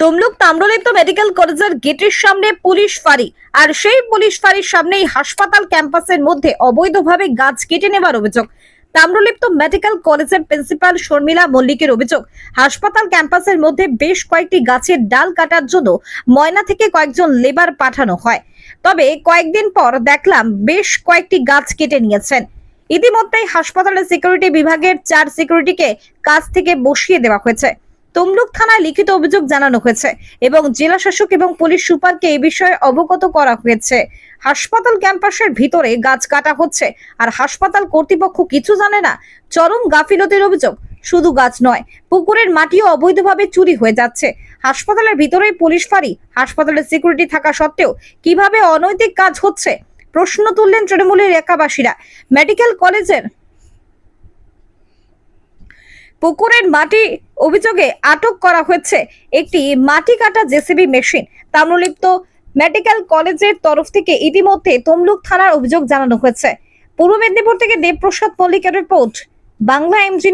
Tamluk Tamralipta medical কলেজের গেটের সামনে পুলিশ ফাঁড়ি, আর সেই পুলিশ ফাঁড়ির সামনেই হাসপাতাল ক্যাম্পাসের মধ্যে অবৈধভাবে গাছ কেটে নেওয়ার অভিযোগ। তাম্রলিপ্ত মেডিকেল কলেজের প্রিন্সিপাল শর্মিলা মল্লিকের অভিযোগ, হাসপাতাল ক্যাম্পাসের মধ্যে বেশ কয়েকটি গাছের ডাল কাটার জন্য ময়না থেকে কয়েকজন লেবার পাঠানো হয়। তবে কয়েকদিন পর দেখলাম বেশ কয়েকটি গাছ কেটে নিয়েছেন। ইতিমধ্যেই হাসপাতালের সিকিউরিটি বিভাগের চার সিকিউরিটিকে কাজ থেকে বসিয়ে দেওয়া হয়েছে। তমলুক থানায় লিখিত অভিযোগ জানানো হয়েছে এবং জেলা শাসক এবং পুলিশ সুপারকে এই বিষয়ে অবগত করা হয়েছে। হাসপাতাল ক্যাম্পাসের ভিতরে গাছ কাটা হচ্ছে আর হাসপাতাল কর্তৃপক্ষ কিছু জানে না। চরম গাফিলতির অভিযোগ, শুধু গাছ নয়, পুকুরের মাটিও অবৈধভাবে চুরি হয়ে যাচ্ছে। হাসপাতালের ভিতরেই পুলিশ ফাঁড়ি, হাসপাতালের সিকিউরিটি থাকা সত্ত্বেও কীভাবে অনৈতিক কাজ হচ্ছে? প্রশ্ন তুললেন তৃণমূলের এলাকাবাসীরা। মেডিকেল কলেজের পুকুরের মাটি অভিযোগে আটক করা হয়েছে একটি মাটি কাটা জেসিবি মেশিন। তাম্রলিপ্ত মেডিকেল কলেজের তরফ থেকে ইতিমধ্যে তমলুক থানার অভিযোগ জানানো হয়েছে। পূর্ব মেদিনীপুর থেকে দেবপ্রসাদ মল্লিকের রিপোর্ট, বাংলা এমজি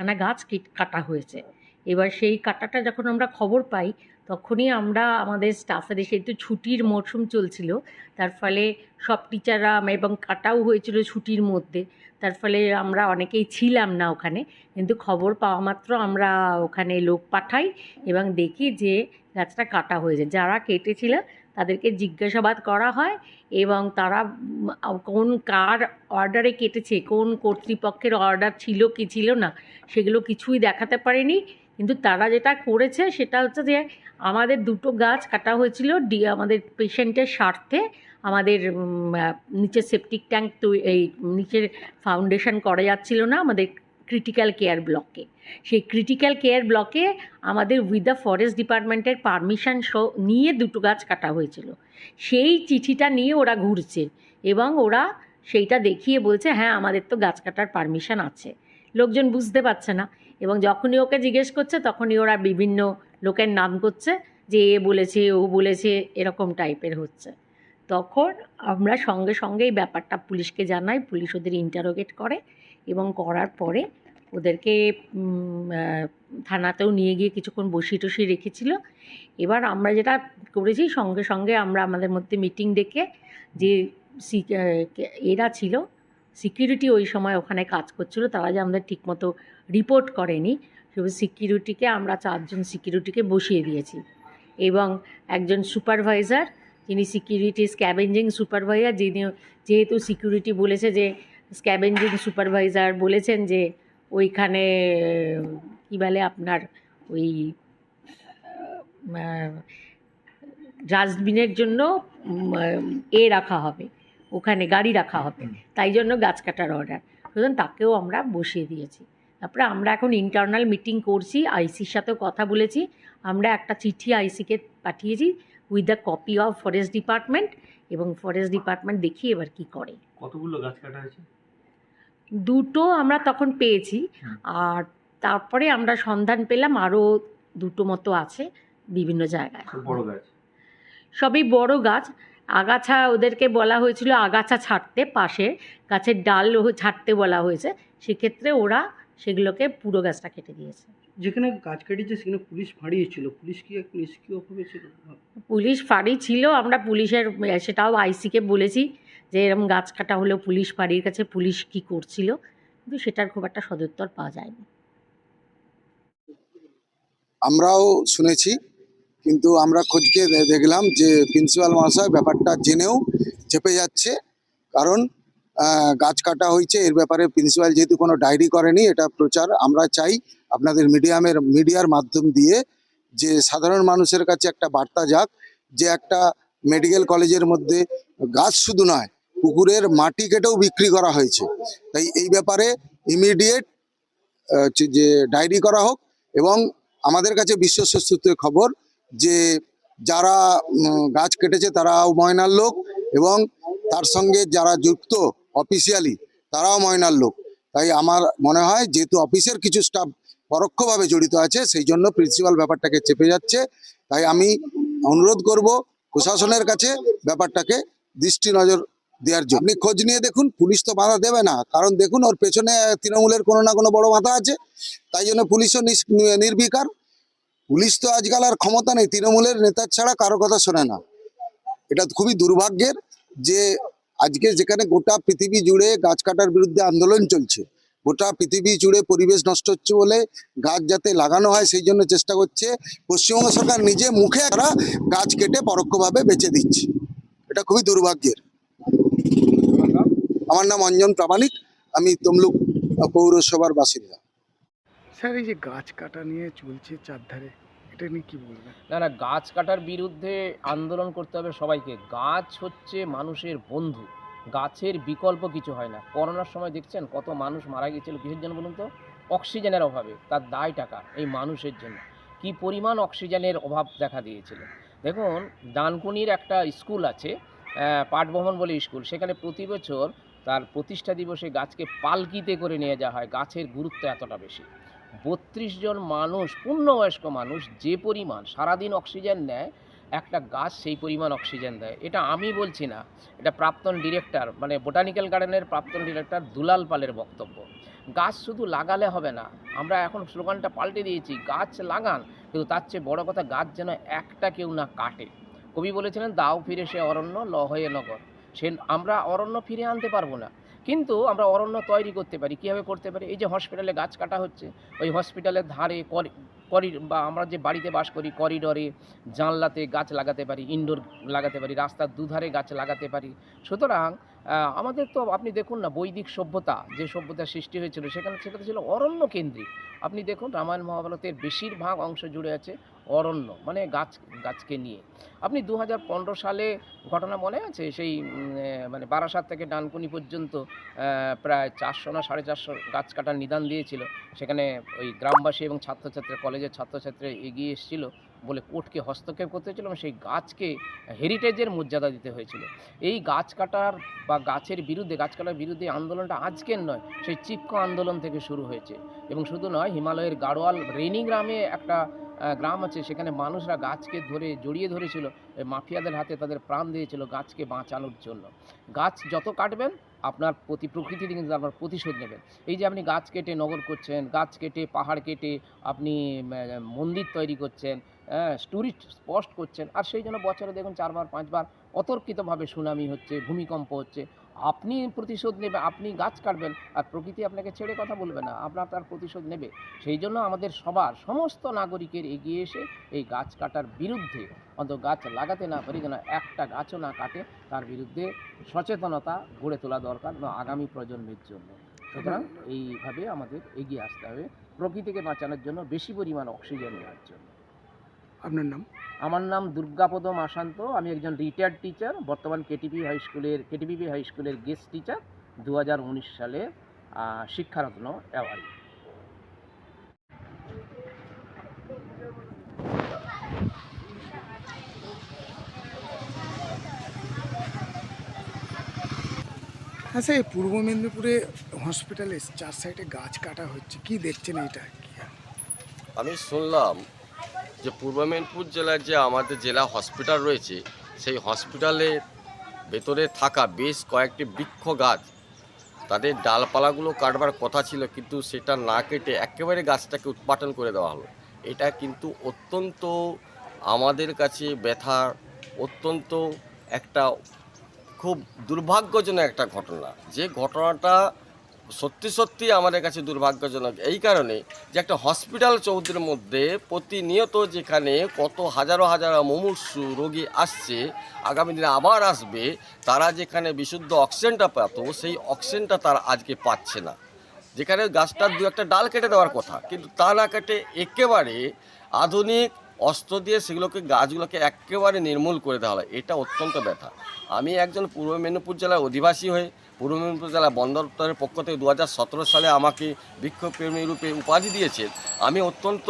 খানা গাছ কেট- হয়েছে। এবার সেই কাটাটা যখন আমরা খবর পাই, তখনই আমরা আমাদের স্টাফের যেহেতু ছুটির মরশুম চলছিল। তার ফলে সব টিচাররা এবং কাটাও হয়েছিল ছুটির মধ্যে। তার ফলে আমরা অনেকেই ছিলাম না ওখানে। কিন্তু খবর পাওয়া মাত্র আমরা ওখানে লোক পাঠাই এবং দেখি যে গাছটা কাটা হয়েছে। যারা কেটেছিল তাদেরকে জিজ্ঞাসাবাদ করা হয় এবং তারা কোন কার অর্ডারে কেটেছে, কোন কর্তৃপক্ষের অর্ডার ছিল, কি ছিল না, সেগুলো কিছুই দেখাতে পারেনি। কিন্তু তারা যেটা করেছে সেটা হচ্ছে যে, আমাদের দুটো গাছ কাটা হয়েছিল ডি, আমাদের পেশেন্টের স্বার্থে। আমাদের নিচে সেপটিক ট্যাঙ্ক এই নিচের ফাউন্ডেশন করা যাচ্ছিল না, আমাদের ক্রিটিক্যাল কেয়ার ব্লকে সেই ক্রিটিক্যাল কেয়ার ব্লকে আমাদের উইথ দ্য ফরেস্ট ডিপার্টমেন্টের পারমিশন নিয়ে দুটো গাছ কাটা হয়েছিল। সেই চিঠিটা নিয়ে ওরা ঘুরছে এবং ওরা সেইটা দেখিয়ে বলছে হ্যাঁ আমাদের তো গাছ কাটার পারমিশন আছে। লোকজন বুঝতে পারছে না এবং যখনই ওকে জিজ্ঞেস করছে, তখনই ওরা বিভিন্ন লোকের নাম করছে, যে এ বলেছে, ও বলেছে, এরকম টাইপের হচ্ছে। তখন আমরা সঙ্গে সঙ্গে এই ব্যাপারটা পুলিশকে জানাই, পুলিশ ওদের ইন্টারোগেট করে এবং করার পরে ওদেরকে থানাতেও নিয়ে গিয়ে কিছুক্ষণ বসিয়ে টসিয়ে রেখেছিল। এবার আমরা যেটা করেছি, সঙ্গে সঙ্গে আমরা আমাদের মধ্যে মিটিং ডেকে যে এরা ছিল, সিকিউরিটি ওই সময় ওখানে কাজ করছিল, তারা যে আমাদের ঠিকমতো রিপোর্ট করেনি সেভাবে সিকিউরিটিকে আমরা চারজন সিকিউরিটিকে বসিয়ে দিয়েছি। এবং একজন সুপারভাইজার, যিনি সিকিউরিটি স্ক্যাবেঞ্জিং সুপারভাইজার যিনি যেহেতু সিকিউরিটি বলেছে যে স্ক্যাভেঞ্জিং সুপারভাইজার বলেছেন যে ওইখানে, কী বলে আপনার, ওই ডাস্টবিনের জন্য এ রাখা হবে, ওখানে গাড়ি রাখা হবে, তাই জন্য গাছ কাটার অর্ডার সুতরাং তাকেও আমরা বসিয়ে দিয়েছি। তারপরে আমরা এখন ইন্টারনাল মিটিং করছি আইসির সাথেও কথা বলেছি, আমরা একটা চিঠি আইসিকে পাঠিয়েছি with the copy of forest department এবং ফরেস্ট ডিপার্টমেন্ট দেখি এবার কি করে। কতগুলো গাছ কাটা হয়েছে? দুটো আমরা তখন পেয়েছি। আর তারপরে আমরা সন্ধান পেলাম আরও দুটো মতো আছে বিভিন্ন জায়গায়। সবই বড় গাছ। আগাছা ওদেরকে বলা হয়েছিল আগাছা ছাড়তে পাশে গাছের ডাল ছাড়তে বলা হয়েছে। সেক্ষেত্রে ওরা সেগুলোকে পুরো গাছটা কেটে দিয়েছে। যেখানে গাছ কেটেছে সেখানে পুলিশ ফাঁড়িয়েছিল। পুলিশ কি এক নিষ্ক্রিয়ভাবে ছিল? পুলিশ ফাঁড়ি ছিল আমরা পুলিশের সেটাও আইসিকে বলেছি। যে এরকম গাছ কাটা হলেও পুলিশ ফাঁড়ির কাছে পুলিশ কি করছিল, কিন্তু সেটার খুব একটা সদুত্তর পাওয়া যায়নি। আমরাও শুনেছি, কিন্তু আমরা খোঁজকে দেখলাম যে প্রিন্সিপাল মহাশয় ব্যাপারটা জেনেও চেপে যাচ্ছে, কারণ গাছ কাটা হয়েছে, এর ব্যাপারে প্রিন্সিপাল যেহেতু কোনো ডায়েরি করেনি, এটা প্রচার আমরা চাই আপনাদের মিডিয়ামের, মিডিয়ার মাধ্যম দিয়ে যে সাধারণ মানুষের কাছে একটা বার্তা যাক, যে একটা মেডিকেল কলেজের মধ্যে গাছ শুধু নয় পুকুরের মাটি কেটেও বিক্রি করা হয়েছে। তাই এই ব্যাপারে ইমিডিয়েট যে ডায়েরি করা হোক এবং আমাদের কাছে বিশ্বস্ত সূত্রে খবর যে, যারা গাছ কেটেছে তারাও ময়নার লোক এবং তার সঙ্গে যারা যুক্ত অফিসিয়ালি তারাও ময়নার লোক। তাই আমার মনে হয় যেহেতু অফিসের কিছু স্টাফ পরোক্ষভাবে জড়িত আছে, সেই জন্য প্রিন্সিপাল ব্যাপারটাকে চেপে যাচ্ছে। তাই আমি অনুরোধ করব প্রশাসনের কাছে ব্যাপারটাকে দৃষ্টি নজর দেওয়ার জন্য। আপনি খোঁজ নিয়ে দেখুন, পুলিশ তো বাধা দেবে না। কারণ দেখুন, ওর পেছনে তৃণমূলের কোনো না কোনো বড় বাধা আছে। তাই জন্য পুলিশও নির্বিকার। পুলিশ তো আজকাল আর ক্ষমতা নেই, তৃণমূলের নেতার ছাড়া কারও কথা শোনে না। এটা খুবই দুর্ভাগ্যের যে আজকে যেখানে গোটা পৃথিবী জুড়ে গাছ কাটার বিরুদ্ধে আন্দোলন চলছে, গোটা পৃথিবী জুড়ে পরিবেশ নষ্ট হচ্ছে বলে গাছ যাতে লাগানো হয় সেই জন্য চেষ্টা করছে, পশ্চিমবঙ্গ সরকার নিজে মুখে তারা গাছ কেটে পরোক্ষভাবে বেচে দিচ্ছে। এটা খুবই দুর্ভাগ্যের। আমার নাম অঞ্জন প্রামাণিক আমি তমলুক পৌরসভার বাসিন্দা। স্যার এই যে গাছ কাটা নিয়ে চলছে চারধারে এটা নিয়ে কি বলবেন? না না গাছ কাটার বিরুদ্ধে আন্দোলন করতে হবে সবাইকে। গাছ হচ্ছে মানুষের বন্ধু গাছের বিকল্প কিছু হয় না। করোনার সময় দেখছেন কত মানুষ মারা গিয়েছিল কিসের জন্য বলুন তো? অক্সিজেনের অভাবে তার দায় টাকা এই মানুষের জন্য। কি পরিমাণ অক্সিজেনের অভাব দেখা দিয়েছিল? দেখুন ডানকুনির একটা স্কুল আছে পাটভবন বলে স্কুল। সেখানে প্রতি বছর তার প্রতিষ্ঠা দিবসে গাছকে পালকিতে করে নিয়ে যাওয়া হয়। গাছের গুরুত্ব এতটা বেশি। বত্রিশ জন মানুষ, পূর্ণবয়স্ক মানুষ যে পরিমাণ সারাদিন অক্সিজেন নেয়, একটা গাছ সেই পরিমাণ অক্সিজেন দেয়। এটা আমি বলছি না। এটা প্রাক্তন ডিরেক্টর মানে বোটানিক্যাল গার্ডেনের প্রাক্তন ডিরেক্টর দুলাল পালের বক্তব্য। গাছ শুধু লাগালে হবে না। আমরা এখন স্লোগানটা পাল্টে দিয়েছি, গাছ লাগান। কিন্তু তার চেয়ে বড় কথা, গাছ যেন একটা কেউ না কাটে। কবি বলেছিলেন, দাও ফিরে সে অরণ্য ল হয়ে নগর। সে, আমরা অরণ্য ফিরে আনতে পারব না। কিন্তু আমরা অরণ্য তৈরি করতে পারি। কীভাবে করতে পারি? এই যে হসপিটালে গাছ কাটা হচ্ছে, ওই হসপিটালের ধারে করি, বা আমরা যে বাড়িতে বাস করি, করিডরে জানলাতে গাছ লাগাতে পারি, ইনডোর লাগাতে পারি, রাস্তার দুধারে গাছ লাগাতে পারি। সুতরাং আমাদের তো আপনি দেখুন না, বৈদিক সভ্যতা যে সভ্যতার সৃষ্টি হয়েছিল, সেখানে সেটা ছিল অরণ্য কেন্দ্রিক। আপনি দেখুন রামায়ণ মহাভারতের বেশিরভাগ অংশ জুড়ে আছে অরণ্য মানে গাছ, গাছকে নিয়ে। আপনি দু হাজার পনেরো সালে ঘটনা মনে আছে? সেই মানে বারাসাত থেকে ডানকুনি পর্যন্ত প্রায় চারশো না সাড়ে চারশো গাছ কাটার নিদান দিয়েছিল। সেখানে ওই গ্রামবাসী এবং ছাত্রছাত্রী, কলেজের ছাত্রছাত্রী এগিয়ে এসেছিল। বলে কোর্টকে হস্তক্ষেপ করতে হয়েছিল এবং সেই গাছকে হেরিটেজের মর্যাদা দিতে হয়েছিল। এই গাছ কাটার বা গাছের বিরুদ্ধে, গাছ কাটার বিরুদ্ধে আন্দোলনটা আজকের নয়, সেই চিপকো আন্দোলন থেকে শুরু হয়েছে। এবং শুধু নয়, হিমালয়ের গাড়োয়াল রেনি গ্রামে একটা গ্রাম আছে, সেখানে মানুষরা গাছকে ধরে, জড়িয়ে ধরেছিল মাফিয়াদের হাতে তাদের প্রাণ দিয়েছিল, গাছকে বাঁচানোর জন্য। গাছ যত কাটবেন, আপনার প্রতি প্রকৃতি থেকে কিন্তু আপনার প্রতিশোধ নেবেন। এই যে আপনি গাছ কেটে নগর করছেন, গাছ কেটে পাহাড় কেটে আপনি মন্দির তৈরি করছেন ট্যুরিস্ট স্পট করছেন, আর সেই জন্য বছরে দেখুন চারবার, পাঁচবার অতর্কিতভাবে সুনামি হচ্ছে, ভূমিকম্প হচ্ছে। আপনি প্রতিশোধ নেবে, আপনি গাছ কাটবেন আর প্রকৃতি আপনাকে ছেড়ে কথা বলবে না, আপনার তার প্রতিশোধ নেবে। সেই জন্য আমাদের সবার, সমস্ত নাগরিকের এগিয়ে এসে এই গাছ কাটার বিরুদ্ধে, অন্তত গাছ লাগাতে না পারি যেন একটা গাছও না কাটে, তার বিরুদ্ধে সচেতনতা গড়ে তোলা দরকার আগামী প্রজন্মের জন্য। সুতরাং এইভাবে আমাদের এগিয়ে আসতে হবে, প্রকৃতিকে বাঁচানোর জন্য বেশি পরিমাণ অক্সিজেন নেওয়ার জন্য। আপনার নাম? আমার নাম দুর্গাপদ মাসান্ত আমি একজন রিটায়ার্ড টিচার বর্তমান কেটিপি হাই স্কুলের কেটিপিপি হাই স্কুলের গেস্ট টিচার দু সালে শিক্ষারত্ন অ্যাওয়ার্ড আচ্ছা এই পূর্ব মেদিনীপুরে হসপিটালে চার সাইডে গাছ কাটা হচ্ছে কি দেখছেন এটা আমি শুনলাম যে পূর্ব মেদিনীপুর জেলার যে আমাদের জেলা হসপিটাল রয়েছে, সেই হসপিটালের ভেতরে থাকা বেশ কয়েকটি বৃক্ষ গাছ, তাদের ডালপালাগুলো কাটবার কথা ছিল, কিন্তু সেটা না কেটে একেবারে গাছটাকে উৎপাটন করে দেওয়া হলো। এটা কিন্তু অত্যন্ত আমাদের কাছে ব্যথার অত্যন্ত একটা খুব দুর্ভাগ্যজনক একটা ঘটনা। যে ঘটনাটা সত্যি সত্যি আমাদের কাছে দুর্ভাগ্যজনক এই কারণে যে একটা হসপিটাল চৌধুরীর মধ্যে প্রতিনিয়ত যেখানে কত হাজারো হাজারো মুমূর্ষু রোগী আসছে, আগামী দিনে আবার আসবে, তারা যেখানে বিশুদ্ধ অক্সিজেনটা পেত, সেই অক্সিজেনটা তারা আজকে পাচ্ছে না। যেখানে গাছটার দু একটা ডাল কেটে দেওয়ার কথা, কিন্তু তা না কেটে একেবারে আধুনিক অস্ত্র দিয়ে সেগুলোকে, গাছগুলোকে একেবারে নির্মূল করে দেওয়া হয় এটা অত্যন্ত ব্যথা। আমি একজন পূর্ব মেদিনীপুর জেলার অধিবাসী হয়ে পূর্ব মেদিনীপুর জেলা বন্দর দপ্তরের পক্ষ থেকে দু হাজার সতেরো সালে আমাকে বিক্ষোভপ্রেমী রূপে উপাধি দিয়েছে আমি অত্যন্ত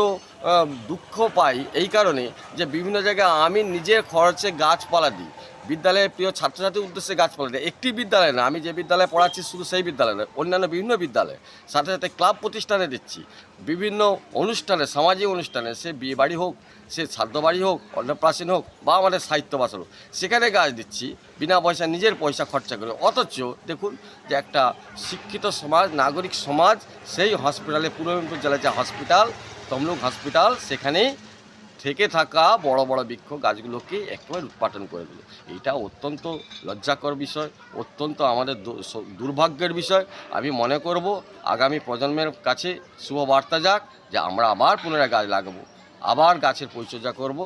দুঃখ পাই এই কারণে যে বিভিন্ন জায়গায় আমি নিজের খরচে গাছপালা দিই। বিদ্যালয়ের প্রিয় ছাত্রছাত্রীর উদ্দেশ্যে গাছপালা দিই। একটি বিদ্যালয় না, আমি যে বিদ্যালয়ে পড়াচ্ছি শুধু সেই বিদ্যালয় নয়, অন্যান্য বিভিন্ন বিদ্যালয়ে সাথে সাথে ক্লাব প্রতিষ্ঠানে দিচ্ছি। বিভিন্ন অনুষ্ঠানে, সামাজিক অনুষ্ঠানে, সে বিয়ে বাড়ি হোক, সে শ্রাদ্ধ বাড়ি হোক, অন্নপ্রাশন হোক বা আমাদের সাহিত্য বাসন হোক, সেখানে গাছ দিচ্ছি, বিনা পয়সা নিজের পয়সা খরচা করে। অথচ দেখুন যে একটা শিক্ষিত সমাজ, নাগরিক সমাজ, সেই হসপিটালে পূর্ব মেদিনীপুর জেলার যে হসপিটাল তমলুক হসপিটাল সেখানে থেকে থাকা বড় বড় বৃক্ষ গাছগুলোকে একেবারে উৎপাটন করে দিল। এটা অত্যন্ত লজ্জাকর বিষয় অত্যন্ত আমাদের দুর্ভাগ্যের বিষয়। আমি মনে করব আগামী প্রজন্মের কাছে শুভ বার্তা যাক যে আমরা আবার পুনরায় গাছ লাগাবো আবার গাছের পরিচর্যা করব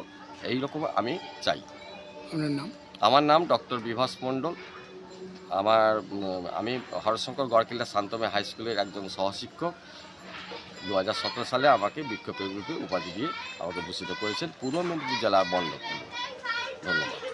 এই রকম আমি চাই। আপনার নাম? আমার নাম ডক্টর বিভাস মণ্ডল। আমার আমি হরশঙ্কর গড়কিল্লা শান্তমে হাই স্কুলের একজন সহশিক্ষক। দু হাজার সতেরো সালে আমাকে বিক্ষোভের রূপে উপাধি দিয়ে আমাকে ভূষিত করেছেন পূর্ব মেদিনীপুর জেলা বন্ধ ধন্যবাদ।